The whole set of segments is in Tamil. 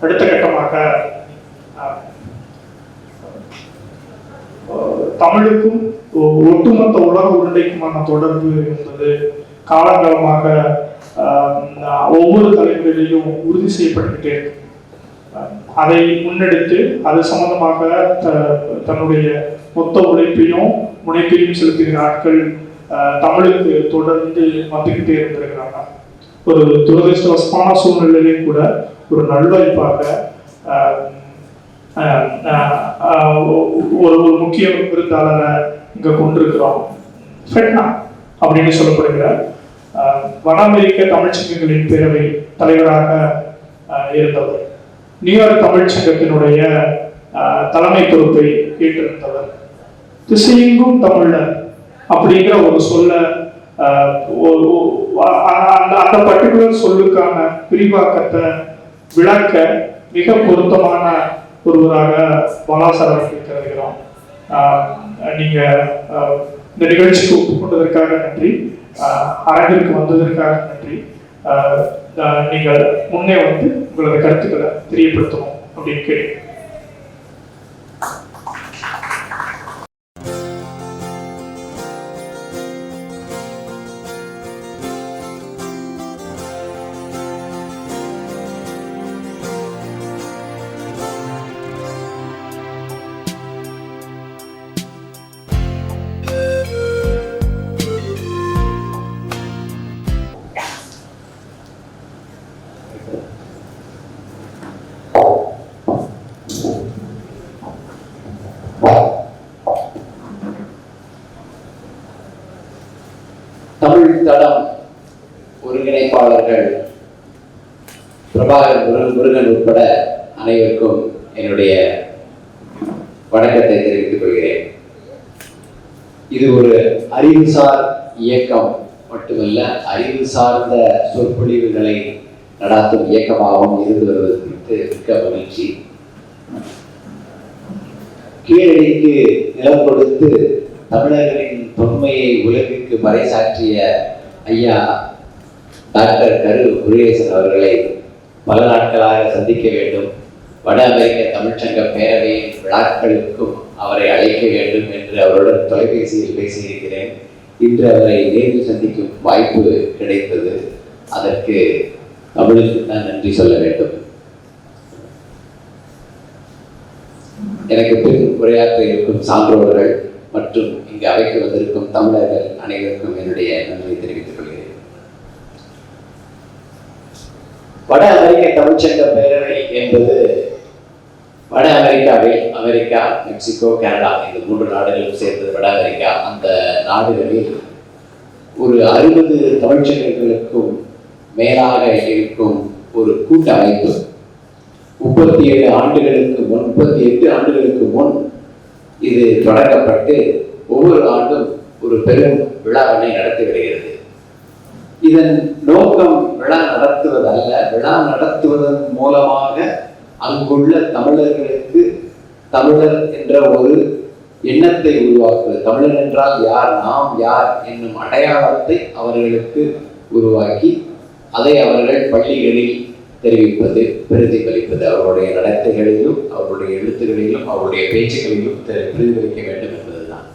அடுத்த கட்டமாக அஹ், தமிழுக்கும் ஒ- ஒட்டுமொத்த உலக உருண்டைக்குமான தொடர்பு என்பது காலங்காலமாக ஒவ்வொரு தலைமுறையிலையும் உறுதி செய்யப்பட்டுக்கிட்டே இருக்கு. அதை முன்னெடுத்து அது சம்பந்தமாக த- தன்னுடைய மொத்த உழைப்பையும் முனைப்பையும் செலுத்துகிற ஆட்கள் தமிழுக்கு தொடர்ந்து வந்துக்கிட்டே இருந்திருக்கிறாங்க ஒரு துரதிருஷ்டவசமான சூழ்நிலையிலும் கூட ஒரு நல்வாய்ப்பாக ஒரு ஒரு முக்கிய விருந்தாளரை இங்கே கொண்டிருக்கிறோம். ஃபெட்னா அப்படின்னு சொல்லப்படுகிற வட அமெரிக்க தமிழ்ச்சங்கங்களின் பேரவை தலைவராக இருந்தவர். நியூயார்க் தமிழ்ச் சங்கத்தினுடைய தலைமை பொறுப்பை ஏற்றிருந்தவர். திசையெங்கும் தமிழர் அப்படிங்கிற ஒரு சொல்ல அந்த அந்த பர்டிகுலர் சொல்லுக்கான விரிவாக்கத்தை விளக்க மிக பொருத்தமான ஒருவராக பாலாசரவத்தை கருதுகிறோம் நீங்க இந்த நிகழ்ச்சிக்கு ஒப்புக்கொண்டதற்காக நன்றி. அரங்கிற்கு வந்ததற்காக நன்றி. நீங்கள் முன்னே வந்து உங்களது கருத்துக்களை தெரியப்படுத்தணும் அப்படின்னு கேட்கிறேன் பிரபாகர் முருகன் முருகன் உட்பட அனைவருக்கும் என்னுடைய வணக்கத்தை தெரிவித்துக் கொள்கிறேன். இது ஒரு அறிவுசார் இயக்கம் மட்டுமல்ல அறிவு சார்ந்த சொற்பொழிவுகளை நடாத்தும் இயக்கமாகவும் இருந்து வருவது குறித்து மிக்க மகிழ்ச்சி. கீழடிக்கு நிலம் கொடுத்து தமிழர்களின் தொன்மையை உலகிற்கு பறைசாற்றிய ஐயா டாக்டர் கரு முருகேசன் அவர்களை பல நாட்களாக சந்திக்க வேண்டும். வட அமெரிக்க தமிழ்ச்சங்க பேரவையின் விழாக்களுக்கும் அவரை அழைக்க வேண்டும் என்று அவருடன் தொலைபேசியில் பேசியிருக்கிறேன். இன்று அவரை நேரில் சந்திக்கும் வாய்ப்பு கிடைத்தது. அதற்கு தமிழுக்கு தான் நன்றி சொல்ல வேண்டும். எனக்கு பின் உரையாற்ற இருக்கும் சான்றோர்கள் மற்றும் இங்கு அவைக்கு வந்திருக்கும் தமிழர்கள் அனைவருக்கும் என்னுடைய நன்றி தெரிவிக்கிறேன் கொள்கிறேன் வட அமெரிக்க தமிழ்ச்சங்க பேரவை என்பது வட அமெரிக்காவில் அமெரிக்கா மெக்சிகோ கனடா இந்த மூன்று நாடுகளும் சேர்ந்தது வட அமெரிக்கா. அந்த நாடுகளில் ஒரு அறுபது தமிழ்ச்சங்கங்களுக்கும் மேலாக இருக்கும் ஒரு கூட்டமைப்பு முப்பத்தி ஏழு ஆண்டுகளுக்கு முன் முப்பத்தி எட்டு ஆண்டுகளுக்கு முன் இது தொடங்கப்பட்டு ஒவ்வொரு ஆண்டும் ஒரு பெரும் விழாவினை நடத்தி வருகிறது. இதன் நோக்கம் விழா நடத்துவதல்ல. விழா நடத்துவதன் மூலமாக அங்குள்ள தமிழர்களுக்கு தமிழர் என்ற ஒரு எண்ணத்தை உருவாக்குவது. தமிழர் என்றால் யார்? நாம் யார் என்னும் அடையாளத்தை அவர்களுக்கு உருவாக்கி அதை அவர்கள் பள்ளிகளில் தெரிவிப்பது பிரதிபலிப்பது. அவருடைய நடத்தைகளிலும் அவருடைய எழுத்துகளிலும் அவருடைய பேச்சுகளிலும் பிரதிபலிக்க வேண்டும் என்பதுதான்.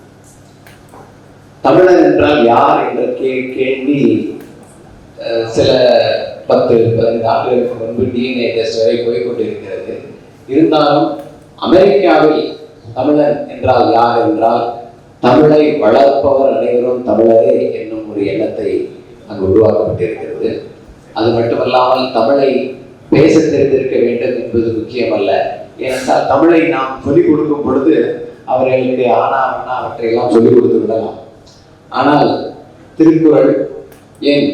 தமிழர் என்றால் யார் என்ற கே கேள்வி சில பத்து பதினைந்து ஆண்டுகளுக்கு முன்பு டிஎன்ஏ டெஸ்ட் வரை போய்கொண்டிருக்கிறது இருந்தாலும் அமெரிக்காவில் தமிழன் என்றால் யார் என்றால் தமிழை வளர்ப்பவர் அனைவரும் தமிழரே என்னும் ஒரு எண்ணத்தை அங்கு உருவாக்கப்பட்டிருக்கிறது. அது மட்டுமல்லாமல் தமிழை பேச தெரிந்திருக்க வேண்டும் என்பது முக்கியமல்ல. ஏனென்றால் தமிழை நாம் சொல்லிக் கொடுக்கும் பொழுது அவர்களுக்கு ஆனா ஆனா அவற்றையெல்லாம் சொல்லிக் கொடுத்து விடலாம். ஆனால் திருக்குறள் ஏன்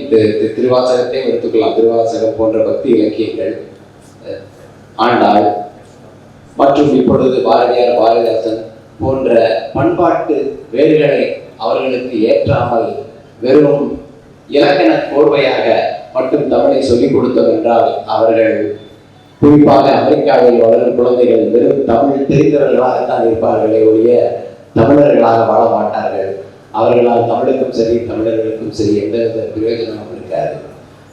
திருவாசகத்தையும் எடுத்துக்கலாம்? திருவாசகம் போன்ற பக்தி இலக்கியங்கள் ஆண்டாள் மற்றும் இப்பொழுது பாரதியார் பாரதிதாசன் போன்ற பண்பாட்டு வேர்களை அவர்களுக்கு ஏற்றாமல் வெறும் இலக்கண கோர்வையாக மட்டும் தமிழை சொல்லிக் கொடுத்தோம் என்றால் அவர்கள் குறிப்பாக அமெரிக்காவில் வளரும் குழந்தைகள் வெறும் தமிழ் தெரிந்தவர்களாகத்தான் இருப்பார்களே ஒழிய தமிழர்களாக வாழ மாட்டார்கள். அவர்களால் தமிழுக்கும் சரி தமிழர்களுக்கும் சரி எந்தவித பிரயோஜனமும் இருக்காது.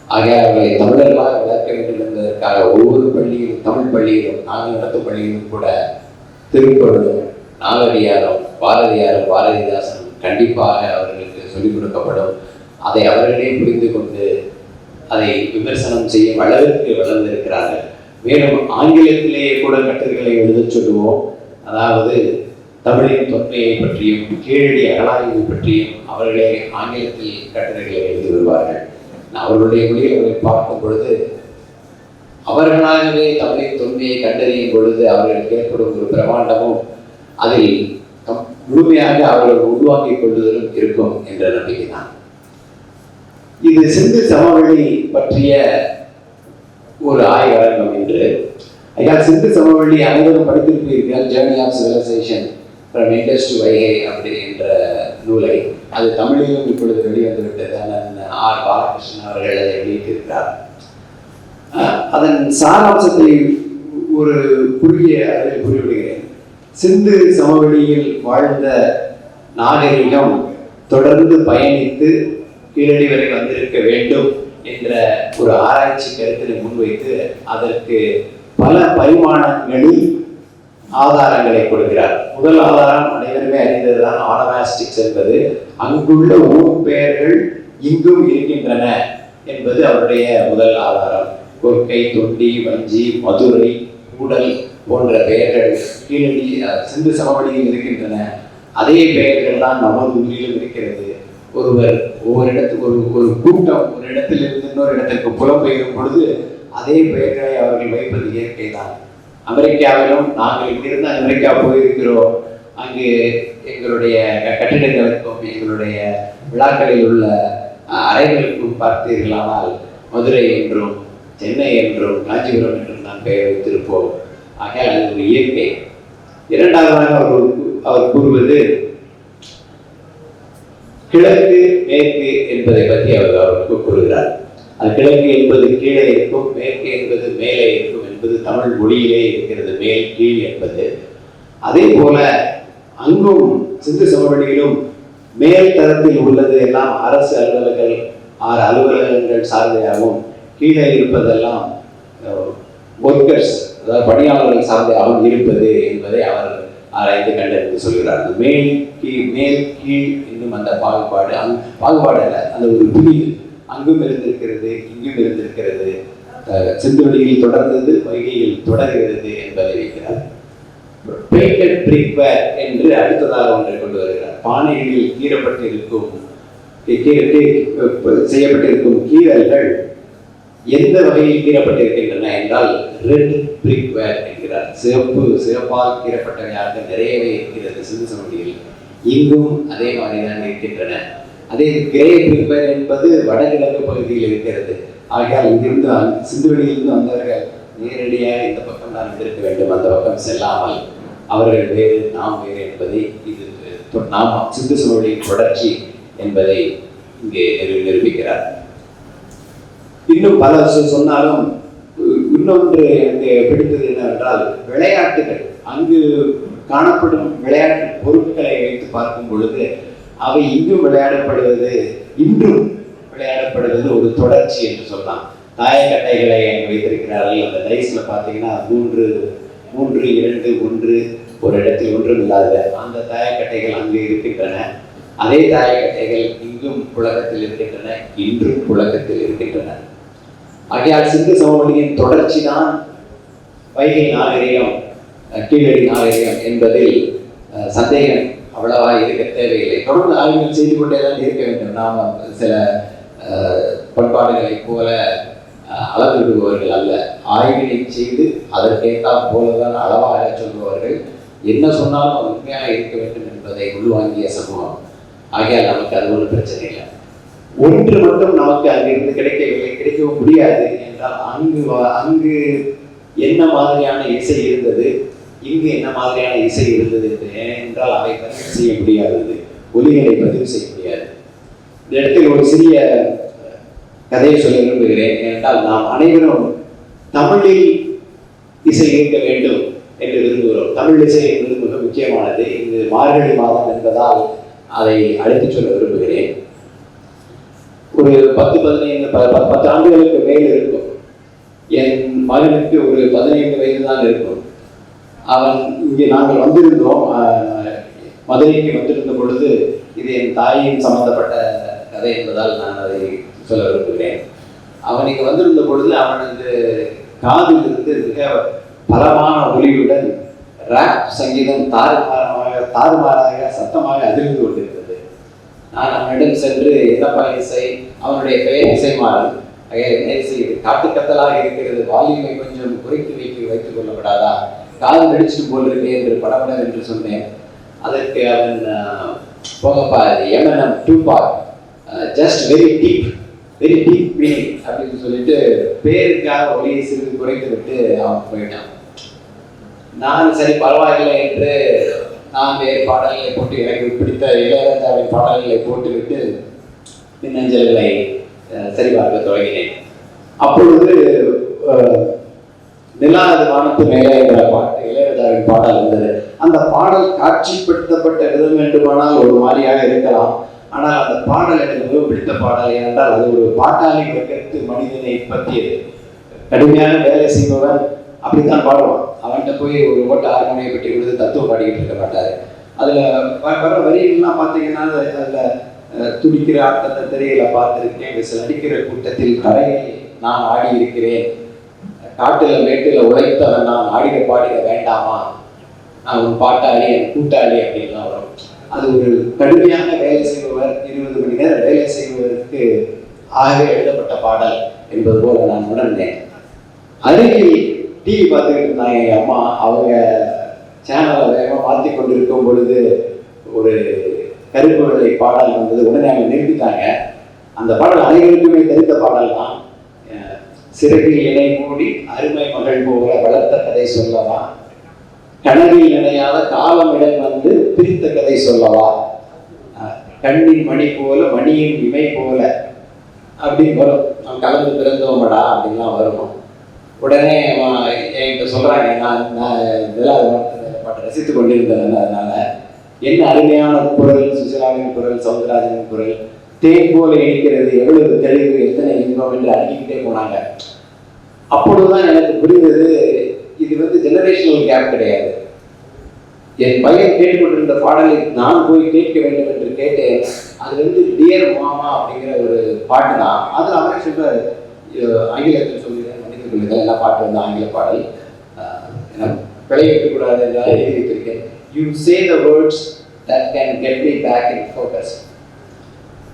ஆகையால் அவர்களை தமிழர்களாக வளர்க்க வேண்டும் என்பதற்காக ஒவ்வொரு பள்ளியிலும் தமிழ் பள்ளியிலும் நாங்கள் நடத்தும் பள்ளியிலும் கூட திருக்குறளும் நாலடியாரும் பாரதியாரும் பாரதிதாசனும் கண்டிப்பாக அவர்களுக்கு சொல்லிக் கொடுக்கப்படும். அதை அவர்களே புரிந்து கொண்டு அதை விமர்சனம் செய்யும் அளவிற்கு வளர்ந்திருக்கிறார்கள். மேலும் ஆங்கிலத்திலேயே கூட கட்டுரைகளை எழுதச் சொல்லுவோம். அதாவது தமிழின் தொன்மையை பற்றியும் கீழடி அகலாய்வு பற்றியும் அவர்களே ஆங்கிலத்தில் கட்டுரைகளை எழுதி வருவார்கள். நான் அவர்களுடைய மொழியை அவரை பார்க்கும் பொழுது அவர்களாகவே தமிழின் தொன்மையை கண்டறியும் பொழுது அவர்களுக்கு ஏற்படும் ஒரு பிரமாண்டமும் அதில் முழுமையாக அவர்கள் உருவாக்கிக் கொள்ளுதலும் இருக்கும் என்ற நம்பிக்கை தான் இது சிந்து சமவெளி பற்றிய ஒரு ஆய்வரங்கம் என்று. ஐயா சிந்து சமவெளி அனைவரும் படித்திருப்பீர்கள் journey of civilisation from Indus to Vaigai அப்படி என்ற நூலை அது தமிழிலும் இப்பொழுது வெளிவந்துவிட்டது. அண்ணன் ஆர் பாலகிருஷ்ணன் அவர்கள் அதை வெளியிட்டிருக்கிறார். அதன் சாராம்சத்தை ஒரு குறுகிய அளவில் குறிப்பிடுகிறேன். சிந்து சமவெளியில் வாழ்ந்த நாகரிகம் தொடர்ந்து பயணித்து கீழடி வரை வந்திருக்க வேண்டும் என்ற ஒரு ஆராய்ச்சி கருத்தினை முன்வைத்து அதற்கு பல பரிமாணங்களில் ஆதாரங்களை கொடுக்கிறார். முதல் ஆதாரம் அனைவருமே அறிந்ததுதான் ஆனமாஸ்டிக்ஸ் என்பது. அங்குள்ள ஊர் பெயர்கள் இங்கும் இருக்கின்றன என்பது அவருடைய முதல் ஆதாரம். கொற்கை தொண்டி வஞ்சி மதுரை கூடல் போன்ற பெயர்கள் கீழடி சிந்து சமவெளியில் இருக்கின்றன. அதே பெயர்கள் தான் நமது ஊரிலும் இருக்கிறது. ஒருவர் ஒவ்வொரு இடத்துக்கு ஒரு ஒரு கூட்டம் ஒரு இடத்திலிருந்து இன்னொரு இடத்திற்கு புலம்பெயரும் பொழுது அதே பெயர்களை அவர்கள் வைப்பது இயற்கை தான் அமெரிக்காவிலும் நாங்கள் இங்கிருந்து அமெரிக்கா போயிருக்கிறோம். அங்கு எங்களுடைய கட்டிடங்களுக்கும் எங்களுடைய விழாக்களில் உள்ள அறைகளுக்கும் பார்த்தீர்களானால் மதுரை என்றும் சென்னை என்றும் காஞ்சிபுரம் என்றும் நாம் பெயர் வைத்திருப்போம். ஆகையால் அது ஒரு இயற்கை. இரண்டாவதாக அவர் அவர் கூறுவது கிழக்கு மேற்கு என்பதை பற்றி அவர் அவர் கூறுகிறார். கிழக்கு என்பது கீழே இருக்கும் மேற்கு என்பது மேலே இருக்கும் என்பது தமிழ் மொழியிலே இருக்கிறது மேல் கீழ் என்பது. அதே போல அங்கும் சிந்து சமவெளியிலும் மேல் தரத்தில் உள்ளது எல்லாம் அரசு அலுவலர்கள் ஆறு அலுவலகங்கள் சார்ந்தையாகவும் கீழே இருப்பதெல்லாம் ஒர்க்கர்ஸ் அதாவது பணியாளர்கள் சார்ந்தையாகவும் இருப்பது என்பதை அவர் ஆராய்ந்து கண்டறிந்து சொல்கிறார்கள். மேல் கீழ் மேல் கீழ் இன்னும் அந்த பாகுபாடு அங் பாகுபாடு அல்ல அந்த ஒரு பிரிவு அங்கும் இருந்திருக்கிறது இங்கும் இருந்திருக்கிறது. சிந்துவெளியில் தொடர்ந்தது வைகையில் தொடர்கிறது என்பதை வைக்கிறார் பெயிண்டட் பிரிக்வேர் என்று அடுத்ததாக ஒன்றை கொண்டு வருகிறார். பானைகளில் கீறப்பட்டிருக்கும் செய்யப்பட்டிருக்கும் கீறல்கள் எந்த வகையில் கீறப்பட்டிருக்கின்றன என்றால் ரெட் பிரிக்வேர் என்கிறார். சிவப்பு சிவப்பால் கீறப்பட்டவையாக நிறையவே இருக்கிறது சிந்து சமவெளியில் இங்கும் அதே மாதிரிதான் இருக்கின்றன. அதே கிரே பிரிக்வேர் என்பது வடகிழக்கு பகுதியில் இருக்கிறது. ஆகையால் இங்கிருந்து சிந்து சிந்துவெளியிலிருந்து வந்தவர்கள் நேரடியாக இந்த பக்கம் தான் இருந்திருக்க வேண்டும். அந்த பக்கம் செல்லாமல் அவர்கள் வேறு நாம் வேறு என்பதை இது தொ- நாம் சிந்து சமவெளியின் தொடர்ச்சி என்பதை இங்கே நிரூபிக்கிறார். இன்னும் பல சொன்னாலும் இன்னொன்று எனக்கு பிடித்தது என்னவென்றால் விளையாட்டுகள். அங்கு காணப்படும் விளையாட்டு பொருட்களை வைத்து பார்க்கும் பொழுது அவை இங்கும் விளையாடப்படுவது இன்றும் விளையாடப்படுவது ஒரு தொடர்ச்சி என்று சொல்லலாம். தாயக்கட்டைகளை வைத்திருக்கிறார்கள். அந்த டைஸ்ல பார்த்தீங்கன்னா மூன்று மூன்று இரண்டு ஒன்று ஒரு இடத்தில் ஒன்றும் இல்லாத அந்த தாயக்கட்டைகள் அங்கு இருக்கின்றன. அதே தாயக்கட்டைகள் இங்கும் புழக்கத்தில் இருக்கின்றன இன்றும் புழக்கத்தில் இருக்கின்றன. ஆகையால் சிந்து சமவெளியின் தொடர்ச்சி தான் வைகை நாகரிகம் கீழடி நாகரிகம் என்பதில் சந்தேகம் அவ்வளவா இருக்க தேவையில்லை. தொடர்ந்து ஆய்வுகள் செய்து கொண்டே தான் இருக்க வேண்டும். நாம் சில பண்பாடுகளை பண்பாடுகளைப் போல அளவிடுபவர்கள் அல்ல. ஆய்வினை செய்து அதற்கேற்றால் போலதான் அளவாக சொல்பவர்கள் என்ன சொன்னாலும் அது உண்மையாக இருக்க வேண்டும் என்பதை உள்வாங்கிய சமூகம். ஆகையால் நமக்கு அது ஒன்றும் பிரச்சனை இல்லை. ஒன்று மட்டும் நமக்கு அங்கிருந்து கிடைக்கவில்லை கிடைக்கவும் முடியாது. என்றால் அங்கு அங்கு என்ன மாதிரியான இசை இருந்தது இங்கு என்ன மாதிரியான இசை இருந்தது என்றால் அவை பதிவு செய்ய முடியாதது ஒலிகளை பதிவு செய்ய முடியாது. இந்த இடத்தில் ஒரு சிறிய கதையை சொல்ல விரும்புகிறேன். என்றால் நாம் அனைவரும் தமிழில் இசை இருக்க வேண்டும் என்று விரும்புகிறோம். தமிழ் இசை என்பது மிக முக்கியமானது. இங்கு மார்கழி மாதம் என்பதால் அதை அழைத்துச் சொல்ல விரும்புகிறேன். ஒரு பத்து பதினைந்து ப- பத்து ஆண்டுகளுக்கு மேல் இருக்கும். என் மகனுக்கு ஒரு பதினைந்து வயது தான் இருக்கும். அவன் இங்கே நாங்கள் வந்திருந்தோம். மதுரைக்கு வந்திருந்த பொழுது இது என் தாயின் சம்பந்தப்பட்ட கதை என்பதால் நான் அதை சொல்ல விரும்புகிறேன். அவன் இங்கே வந்திருந்த பொழுது அவனது காதில் இருந்து மிக பலமான ஒளியுடன் ராப் சங்கீதம் தாறுமாறமாக தாறுமாறாக சத்தமாக அதிர்ந்து கொண்டிருந்தது. நான் அவனிடம் சென்று என்னப்பா இசை? அவனுடைய பெயர் இசைமாறன். இசை? காட்டுக்கத்தலாக இருக்கிறது. வால்யூமை கொஞ்சம் குறைத்து வைத்து வைத்துக் கொள்ளப்படாதா? காதல் நடிச்சு போல் இருக்கே என்று படபட என்று சொன்னேன். அதற்கு அவன் போகப்பா போங்கப்பா MNM too far just very deep very deep meaning அப்படின்னு சொல்லிட்டு பேருக்காக ஒளியை சிறிது குறைத்து விட்டு அவன் போயிட்டான். நான் சரி பரவாயில்லை என்று நான் வேறு பாடல்களை போட்டு எனக்கு பிடித்த இளையராஜாவின் பாடல்களை போட்டுவிட்டு மின்னஞ்சல்களை சரிபார்க்க தொடங்கினேன். அப்பொழுது அஹ், நிலாது வானத்து மேலே என்ற பாட்டு இளையராஜாவின் பாடல் இருந்தது. அந்த பாடல் காட்சிப்படுத்தப்பட்ட விதம் வேண்டுமானால் ஒரு மாதிரியாக இருக்கலாம். ஆனால் அந்த பாடல் எனக்கு மிகவும் பிடித்த பாடல் ஏனென்றால் அது ஒரு பாட்டாளி கருத்து மனிதனை பற்றியது. கடுமையான வேலை செய்பவன் அப்படித்தான் பாடுவான். அவன்கிட்ட போய் ஒரு ஓட்ட ஆர்மோனியை பெட்டி கொடுத்து தத்துவம் பாடிக்கிட்டு இருக்க மாட்டார். அதுல வர வரிகள்லாம் பார்த்தீங்கன்னா அது- துடிக்கிற ஆட்டத்தை திரையில பார்த்திருக்கேன். சில நடிக்கிற கூட்டத்தில் கரையை நான் ஆடி இருக்கிறேன் காட்டில் மேட்டில் உழைத்தவன் நான் ஆடிட பாடிட வேண்டாமா? நான் ஒரு பாட்டாளி என் கூட்டாளி அப்படின்லாம் வரும். அது ஒரு கடுமையான வேலை செய்பவர் இருபது மணி நேரம் வேலை செய்பவருக்கு ஆகவே எழுதப்பட்ட பாடல் என்பது போல நான் உணர்ந்தேன். அருகில் டிவி பார்த்துக்கிட்டு இருந்தாங்க எங்கள் அம்மா. அவங்க சேனலை வேகமாக மாற்றி கொண்டிருக்கும் பொழுது ஒரு கருப்பு பாடல் வந்தது. உடனே அவங்க நிறுத்திட்டாங்க. அந்த பாடல் அனைவருக்குமே தெரிந்த பாடல் தான் சிறகில் இணை மூடி அருமை மகள் போல வளர்த்த கதை சொல்லவா? கனவில் நினையாத காலம் இடம் வந்து பிரித்த கதை சொல்லவா? கண்ணின் மணி போல மணியின் இமை போல அப்படின்னு வரும். நான் கலந்து பிறந்தோமடா அப்படின்லாம் வரும். உடனே அவன் என்கிட்ட சொல்றாங்க நான் நான் இதெல்லாம் பாட்டை ரசித்து கொண்டிருந்தேன் அதனால. என்ன அருமையான குரல் சுசிலாவின் குரல் சவுந்தரராஜனின் குரல் தேன் போல இனிக்கிறது எவ்வளவு தெளிவு எத்தனை இன்பம் என்று அடுக்கிக்கிட்டே போனாங்க. அப்பொழுதுதான் எனக்கு புரிந்தது இது வந்து ஜெனரேஷனல் கேப் கிடையாது. என் பையன் கேட்டுக்கொண்டிருந்த பாடலை நான் போய் கேட்க வேண்டும் என்று கேட்டேன். அது வந்து டியர் மாமா அப்படிங்கிற ஒரு பாட்டு தான். அதில் அவரே சொல்றாரு. ஆங்கிலத்தில் சொல்லுகிறேன் மன்னித்துக் கொள்ளுங்கள். எல்லா பாட்டு வந்து ஆங்கில பாடல். அஹ் பிழை வைக்கக்கூடாது என்றால் எழுதி வைத்திருக்கேன் you say the words that can get me back in focus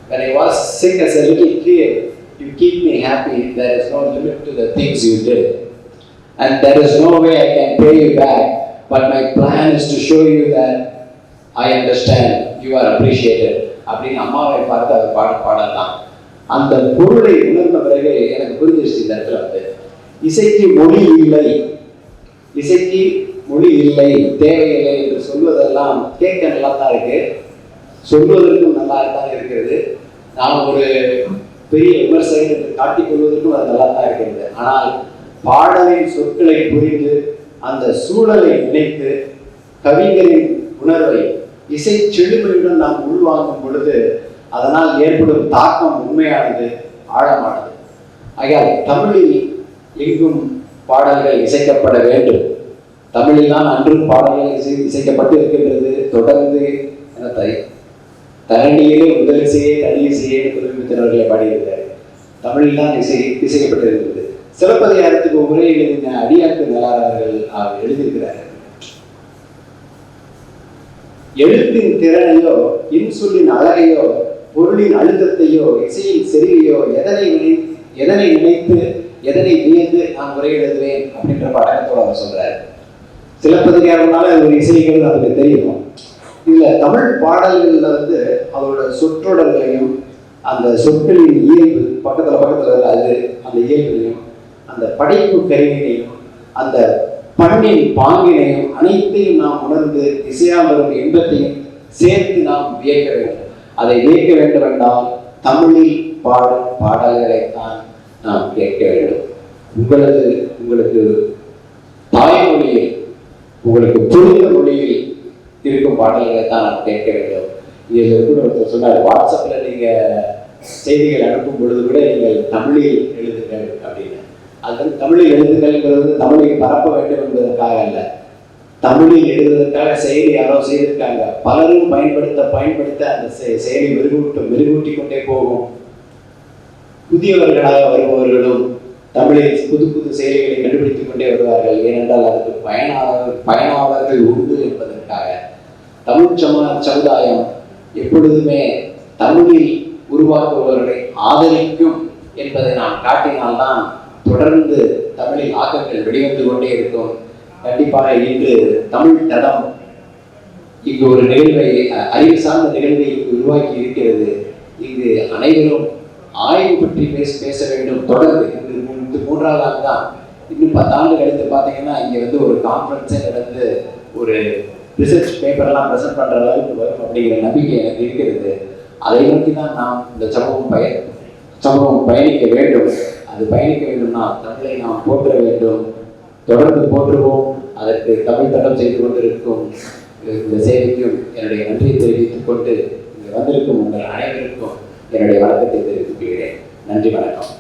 When I was sick as a little kid, you keep me happy. There is no limit to the things you did. And there is no way I can pay you back. But my plan is to show you that I understand, you are appreciated. அப்படின்னு அம்மாவை பார்த்து அவர் பாட பாடல் தான் அந்த பொருளை உணர்ந்த பிறகு எனக்கு புரிஞ்சிருச்சு இந்த இடத்துல வந்து இசைக்கு மொழி இல்லை இசைக்கு மொழி இல்லை தேவையில்லை என்று சொல்வதெல்லாம் கேட்க நல்லா தான் இருக்கு சொல்வதற்கும் நல்லா தான் இருக்கிறது. நாம் ஒரு பெரிய விமர்சகர் என்று காட்டிக் கொள்வதற்கும் அது நல்லா தான் இருக்கிறது. ஆனால் பாடலின் சொற்களை புரிந்து அந்த சூழலை நினைத்து கவிஞரின் உணர்வை இசை செழுமையுடன் நாம் உள்வாங்கும் பொழுது அதனால் ஏற்படும் தாக்கம் உண்மையானது ஆழமானது. ஆகையால் தமிழில் எங்கும் பாடல்கள் இசைக்கப்பட வேண்டும். தமிழில் தான் அன்றும் பாடல்கள் இசை இசைக்கப்பட்டு இருக்கின்றது. தொடர்ந்து எனத்தை தரணியிலே அடிய இசையே புதுமைத்தினர்களை பாடியிருந்தார். தமிழில் தான் இசை இசைக்கப்பட்டிருந்தது. சிலப்பதிகாரத்துக்கு உரை எழுதின அடியாக்கு நல்லாளர்கள் அவர் எழுதியிருக்கிறார்கள் எழுத்தின் திறனையோ இன்சொல்லின் அழகையோ பொருளின் அழுத்தத்தையோ இசையின் செறிவையோ எதனை நினை எதனை நினைத்து எதனை வியந்து நான் உரை எழுதுவேன் அப்படின்ற படத்தோட அவர் சொல்றாரு. சிலப்பதிகாரம்னால அது ஒரு இசைகள் அதுக்கு தெரியும். இதுல தமிழ் பாடல்கள்ல வந்து அவரோட சொற்றொடர்களையும் அந்த சொற்களின் இயல்பு பக்கத்துல பக்கத்துல அது அந்த இயல்பையும் அந்த படைப்பு கருவினையும் அந்த பண்ணின் பாங்கினையும் அனைத்தையும் நாம் உணர்ந்து இசையாமரும் இன்பத்தையும் சேர்த்து நாம் வியக்க வேண்டும். அதை வியக்க வேண்டும் என்றால் தமிழில் பாடும் பாடல்களைத்தான் நாம் கேட்க வேண்டும். உங்களது உங்களுக்கு தாய்மொழியில் உங்களுக்கு புரிந்த மொழியில் இருக்கும் பாடல்களை தான் நாம் கேட்க வேண்டும். இதில் கூட ஒருத்தர் சொன்னார் வாட்ஸ்அப்பில் நீங்கள் செய்திகள் அனுப்பும் பொழுது கூட நீங்கள் தமிழில் எழுதுங்கள் அப்படின்னு. அது வந்து தமிழில் எழுதுங்கள்ங்கிறது தமிழை பரப்ப வேண்டும் என்பதற்காக அல்ல. தமிழில் எழுதுவதற்காக செயலி யாரோ செய்திருக்காங்க. பலரும் பயன்படுத்த பயன்படுத்த அந்த செயலி மெருகூட்டும் மெருகூட்டி கொண்டே போகும். புதியவர்களாக வருபவர்களும் தமிழில் புது புது செயலிகளை கண்டுபிடித்துக் கொண்டே வருவார்கள். ஏனென்றால் அதற்கு பயனாளர் பயனாளர்கள் உண்டு என்பதற்காக. தமிழ் சம சமுதாயம் எப்பொழுதுமே தமிழில் உருவாக்குபவர்களை ஆதரிக்கும் என்பதை நாம் காட்டினால்தான் தொடர்ந்து தமிழில் ஆக்கங்கள் வெளிவந்து கொண்டே இருக்கும். கண்டிப்பாக இன்று தமிழ் தடம் இங்கு ஒரு நிகழ்வை அறிவு சார்ந்த நிகழ்வை இங்கு உருவாக்கி இருக்கிறது. இங்கு அனைவரும் ஆய்வு பற்றி பேச பேச வேண்டும். தொடர்ந்து இது மூ- இது மூன்றாவது ஆண்டு தான் இன்னும் பத்தாண்டு கழித்து பார்த்தீங்கன்னா இங்கே வந்து ஒரு கான்ஃபரன்ஸே நடந்து ஒரு ரிசர்ச் பேப்பர்லாம் ப்ரெசென்ட் பண்ணுற அளவுக்கு வரும் அப்படிங்கிற நம்பிக்கை எனக்கு இருக்கிறது. அதை நோக்கி தான் நாம் இந்த சமூகம் பய சமூகம் பயணிக்க வேண்டும். அது பயணிக்க வேண்டும்னா தமிழை நாம் போற்ற வேண்டும். தொடர்ந்து போற்றுவோம். அதற்கு தமிழ் தடம் செய்து கொண்டிருக்கும் இந்த சேவைக்கும் என்னுடைய நன்றியை தெரிவித்துக் கொண்டு இங்கே வந்திருக்கும் உங்கள் அனைவருக்கும் என்னுடைய வணக்கத்தை தெரிவித்துக் கொள்கிறேன். நன்றி வணக்கம்.